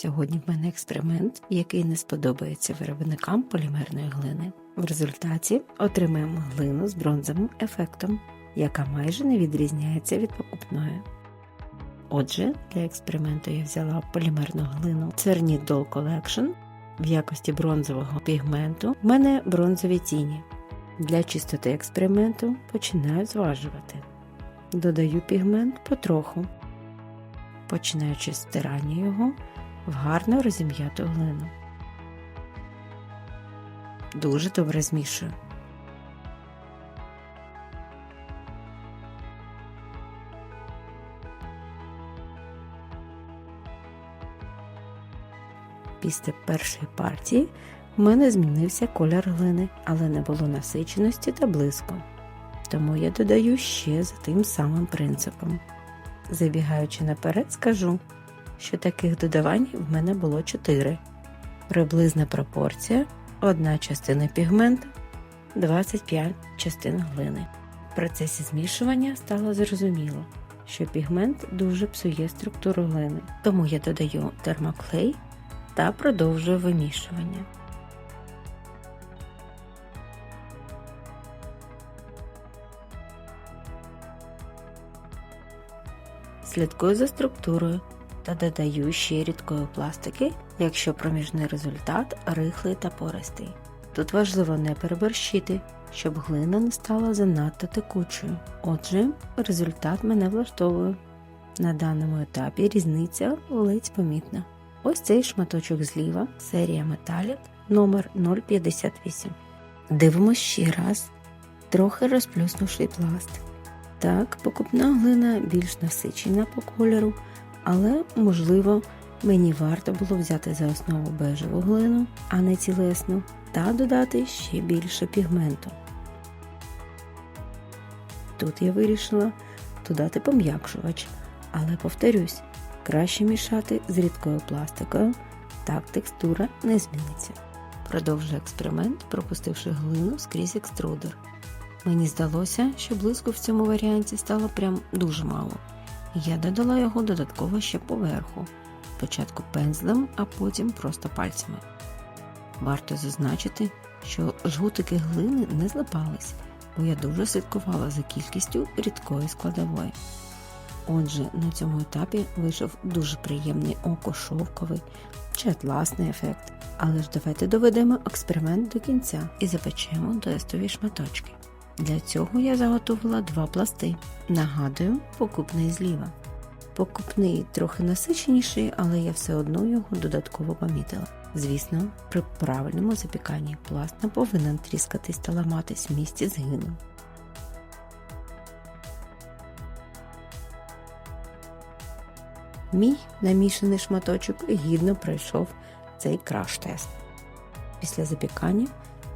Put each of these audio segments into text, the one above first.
Сьогодні в мене експеримент, який не сподобається виробникам полімерної глини. В результаті отримаємо глину з бронзовим ефектом, яка майже не відрізняється від покупної. Отже, для експерименту я взяла полімерну глину Cernit Doll Collection в якості бронзового пігменту. В мене бронзові тіні. Для чистоти експерименту починаю зважувати. Додаю пігмент потроху, починаючи з стирання його в гарно розім'яту глину. Дуже добре змішую. Після першої партії в мене змінився колір глини, але не було насиченості та блиску. Тому я додаю ще за тим самим принципом. Забігаючи наперед, скажу, що таких додавань в мене було 4. Приблизна пропорція одна частина пігменту, 25 частин глини. В процесі змішування стало зрозуміло, що пігмент дуже псує структуру глини, тому я додаю термоклей та продовжую вимішування. Слідкую за структурою та додаю ще рідкої пластики, якщо проміжний результат рихлий та пористий. Тут важливо не переборщити, щоб глина не стала занадто текучою. Отже, результат мене влаштовує. На даному етапі різниця ледь помітна. Ось цей шматочок зліва, серія металік номер 058. Дивимось ще раз, трохи розплюснувши пласт. Так, покупна глина більш насичена по кольору, але, можливо, мені варто було взяти за основу бежеву глину, а не цілесну, та додати ще більше пігменту. Тут я вирішила додати пом'якшувач, але повторюсь, краще мішати з рідкою пластикою, так текстура не зміниться. Продовжую експеримент, пропустивши глину скрізь екструдер. Мені здалося, що блиску в цьому варіанті стало прям дуже мало. Я додала його додатково ще поверху, спочатку пензлем, а потім просто пальцями. Варто зазначити, що жгутики глини не злипались, бо я дуже слідкувала за кількістю рідкої складової. Отже, на цьому етапі вийшов дуже приємний око шовковий чи атласний ефект. Але ж давайте доведемо експеримент до кінця і запечемо тестові шматочки. Для цього я заготовила два пласти. Нагадую, покупний зліва. Покупний трохи насиченіший, але я все одно його додатково помітила. Звісно, при правильному запіканні пласт не повинен тріскатись та ламатись в місці згину. Мій намішаний шматочок гідно пройшов цей краш-тест. Після запікання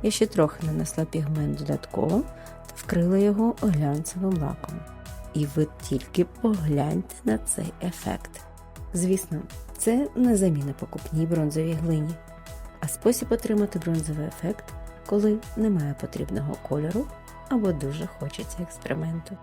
я ще трохи нанесла пігмент додатково та вкрила його глянцевим лаком. І ви тільки погляньте на цей ефект. Звісно, це не заміна покупній бронзовій глині, а спосіб отримати бронзовий ефект, коли немає потрібного кольору або дуже хочеться експерименту.